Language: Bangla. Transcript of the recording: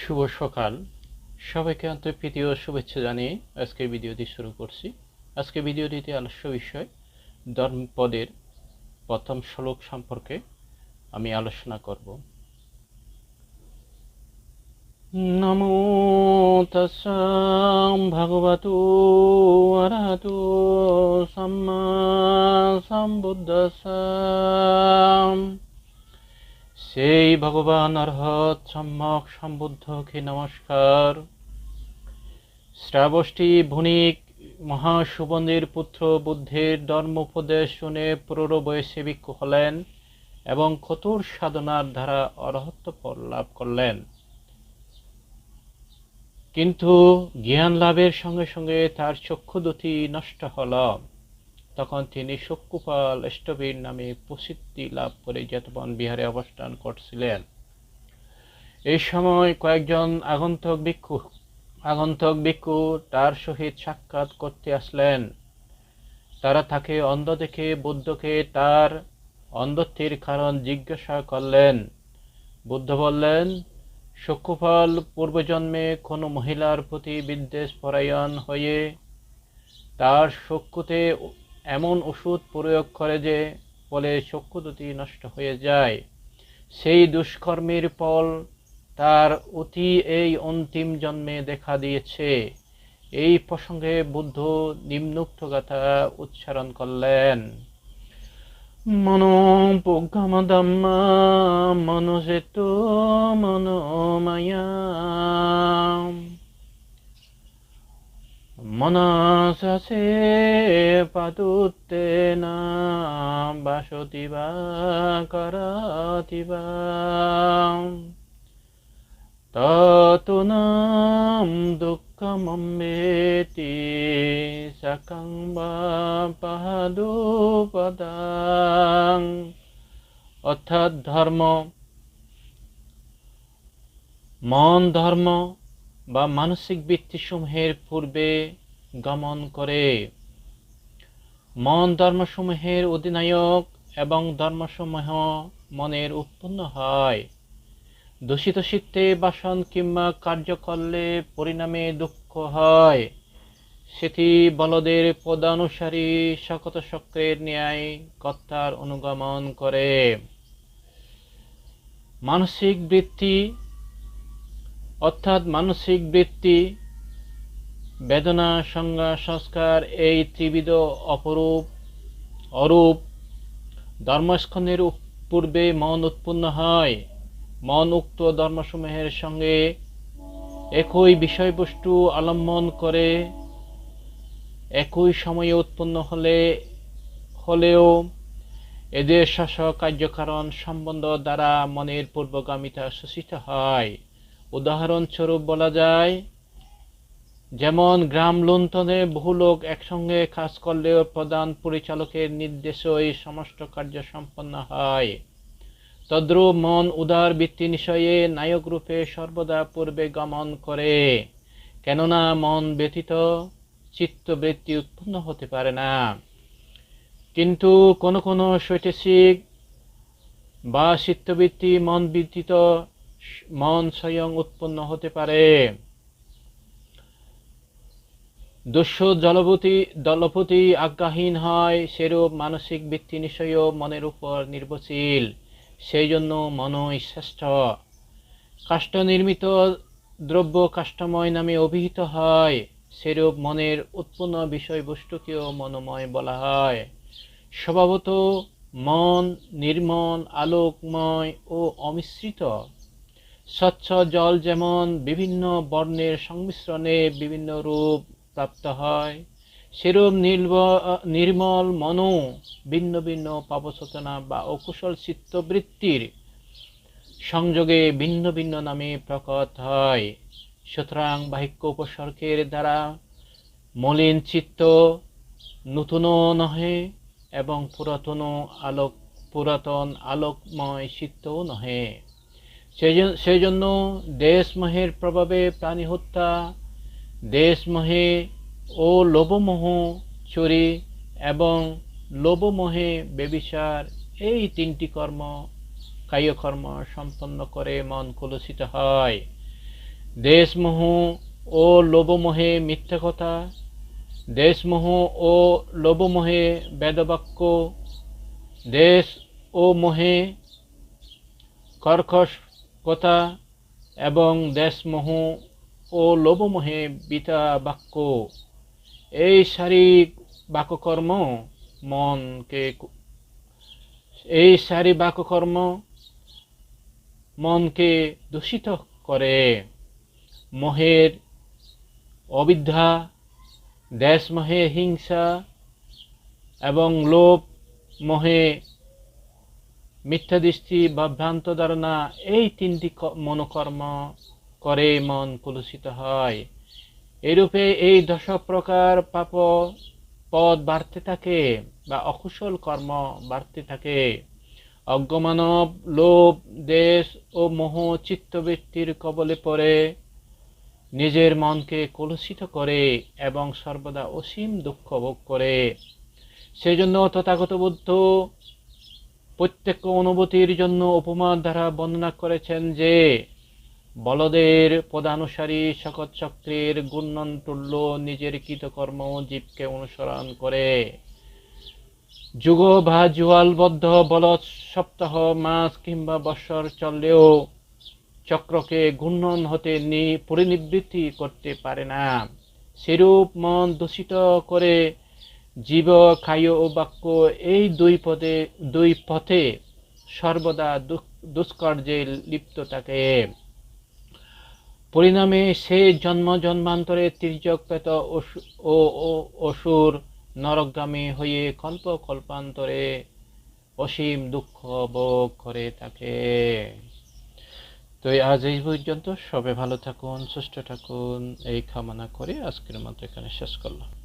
শুভ সকাল। সবাইকে আন্তর্প্রীতি ও শুভেচ্ছা জানিয়ে আজকের ভিডিওটি শুরু করছি। আজকে ভিডিওটিতে আলোচ্য বিষয়, ধর্মপদের প্রথম শ্লোক সম্পর্কে আমি আলোচনা করব। নমো তস্যাম ভগবতু অরহতু সম্মা সম্বুদ্ধস্যাম সেই ভগবান অর্হৎ সম্যক সম্বুদ্ধকে নমস্কার। শ্রাবষ্টি ভুনিক মহাসুবন্ধের পুত্র বুদ্ধের ধর্ম উপদেশ শুনে পুরো বয়সে ভিক্ষু হলেন এবং কঠোর সাধনার দ্বারা অরহত্ব ফল লাভ করলেন। কিন্তু জ্ঞান লাভের সঙ্গে সঙ্গে তার চক্ষু নষ্ট হল। তখন তিনি শকুপাল অষ্টবীর নামে প্রসিদ্ধি লাভ করে জেতবন বিহারে অবস্থান করছিলেন। এই সময় কয়েকজন আগন্তক ভিক্ষু আগন্তক ভিক্ষু তার সহিত সাক্ষাৎ করতে আসলেন। তারা তাকে অন্ধ দেখে বুদ্ধকে তার অন্ধত্বের কারণ জিজ্ঞাসা করলেন। বুদ্ধ বললেন শকুফল পূর্বজন্মে কোনো মহিলার প্রতি বিদ্বেষ পরায়ণ হয়ে তার চক্ষুতে এমন ওষুধ প্রয়োগ করে যে ফলে চক্ষু নষ্ট হয়ে যায়। সেই দুষ্কর্মের ফল তার অতি এই অন্তিম জন্মে দেখা দিয়েছে। এই প্রসঙ্গে বুদ্ধ নিম্নোক্ত গাথা উচ্চারণ করলেন মনোপোগ্গমদম্মা মনোজেত মনোমায়া মনসে পাতুত্তেন বাসতি বা করতি বা ততুনাম দুঃখমম্বেতি সকং পাহাদুপদাং অর্থাৎ ধর্ম, মন ধর্ম বা মানসিক বৃত্তিসমূহের পূর্বে গমন করে। মন ধর্মসমূহের অধিনায়ক এবং ধর্মসমূহ মনের উৎপন্ন হয়। দূষিত চিত্তে বাসন কিংবা কার্য করলে পরিণামে দুঃখ হয়। সেটি বলদের পদানুসারী শকত চক্রের ন্যায় কর্তার অনুগমন করে। মানসিক বৃত্তি, অর্থাৎ মানসিক বৃত্তি বেদনা, সংজ্ঞা, সংস্কার এই ত্রিবিধ অপরূপ, অরূপ। ধর্মস্কন্ধের পূর্বে মন উৎপন্ন হয়। মন উক্ত ধর্মসমূহের সঙ্গে একই বিষয়বস্তু অবলম্বন করে, একই সময়ে উৎপন্ন হলে, হলেও এদের শাসক কার্যকারণ সম্বন্ধ দ্বারা মনের পূর্বগামিতা সূচিত হয়। উদাহরণস্বরূপ বলা যায় যেমন গ্রাম লুণ্ঠনে বহু লোক একসঙ্গে কাজ করলেও প্রধান পরিচালকের নির্দেশই সমস্ত কার্য সম্পন্ন হয়। তদ্রূপ মন উদার বৃত্তি নিশয়ে নায়ক রূপে সর্বদা পূর্বে গমন করে। কেননা মন ব্যতীত চিত্তবৃত্তি উৎপন্ন হতে পারে না। কিন্তু কোন কোন শৈতসিক বা চিত্তবৃত্তি মন ব্যতীত মন স্বয়ং উৎপন্ন হতে পারে। দস্যু জলপতি দলপতি আজ্ঞাহীন হয়, সেরূপ মানসিক বৃত্তি নিশ্চয় মনের উপর নির্ভরশীল। সেই জন্য মনই শ্রেষ্ঠ। কাষ্ঠ নির্মিত দ্রব্য কাষ্ঠময় নামে অভিহিত হয়, সেরূপ মনের উৎপন্ন বিষয়বস্তুকেও মনোময় বলা হয়। স্বভাবত মন নির্মল, আলোকময় ও অমিশ্রিত। স্বচ্ছ জল যেমন বিভিন্ন বর্ণের সংমিশ্রণে বিভিন্ন রূপ প্রাপ্ত হয়। সেরূপ নির্মল মনও ভিন্ন ভিন্ন পাপচেতনা বা অকুশল চিত্তবৃত্তির সংযোগে ভিন্ন ভিন্ন নামে প্রকট হয়। সুতরাং বাহিক্য উপসর্গের দ্বারা মলিন চিত্ত নূতন নহে এবং পুরাতন আলোক পুরাতন আলোকময় চিত্তও নহে। সেই জন্য দেশমহের প্রভাবে প্রাণী হত্যা দেশমহে ও লোভমোহ চুরি এবং লোভমোহে বেবিচার, এই তিনটি কর্ম কায়কর্ম সম্পন্ন করে মন কলুষিত হয়। দেশমোহ ও লোভমোহে মিথ্যা কথা, দেশমোহ ও লোভমোহে বেদবাক্য, দেশ ও মোহে কর্কশ কথা এবং দেশমোহ ও লোভমোহে বিতা বাক্য। এই শারীরিক বাক্যকর্ম মনকে এই সারি বাক্যকর্ম মনকে দূষিত করে। মোহের অবিদ্যা, দেশমোহে হিংসা এবং লোভ মোহে মিথ্যা দৃষ্টি বা ভ্রান্ত ধারণা, এই তিনটি মনোকর্ম করে মন কলুষিত হয়। এরূপে এই দশ প্রকার পাপ পদ বাড়তে থাকে বা অকুশল কর্ম বাড়তে থাকে। অজ্ঞমানব লোভ, দেশ ও মোহ চিত্তবৃত্তির কবলে পড়ে, নিজের মনকে কলুষিত করে এবং সর্বদা অসীম দুঃখ ভোগ করে। সেজন্য তথাগত বুদ্ধ প্রত্যেক অনুভূতির জন্য উপমা দ্বারা বর্ণনা করেছেন যে বলদের পদানুসারী শকত চক্রের গুণন তুল্য নিজের কৃতকর্ম জীবকে অনুসরণ করে। যুগ বা জুয়ালবদ্ধ বলদ সপ্তাহ, মাস কিংবা বৎসর চললেও চক্রকে ঘূর্ণন হতে নি পরিনিবৃত্তি করতে পারে না। সেরূপ মন দূষিত করে জীব, খায় ও বাক্য এই দুই পদে দুই পথে সর্বদা দুষ্কার্যে লিপ্ত থাকে। পরিণামে সে জন্ম জন্মান্তরে তির্যক পেত অসু- ও অসুর নরকগামী হয়ে কল্প কল্পান্তরে অসীম দুঃখ ভোগ করে থাকে। তো আজ এই পর্যন্ত। সবে ভালো থাকুন, সুস্থ থাকুন। এই কামনা করে আজকের মতো এখানে শেষ করলাম।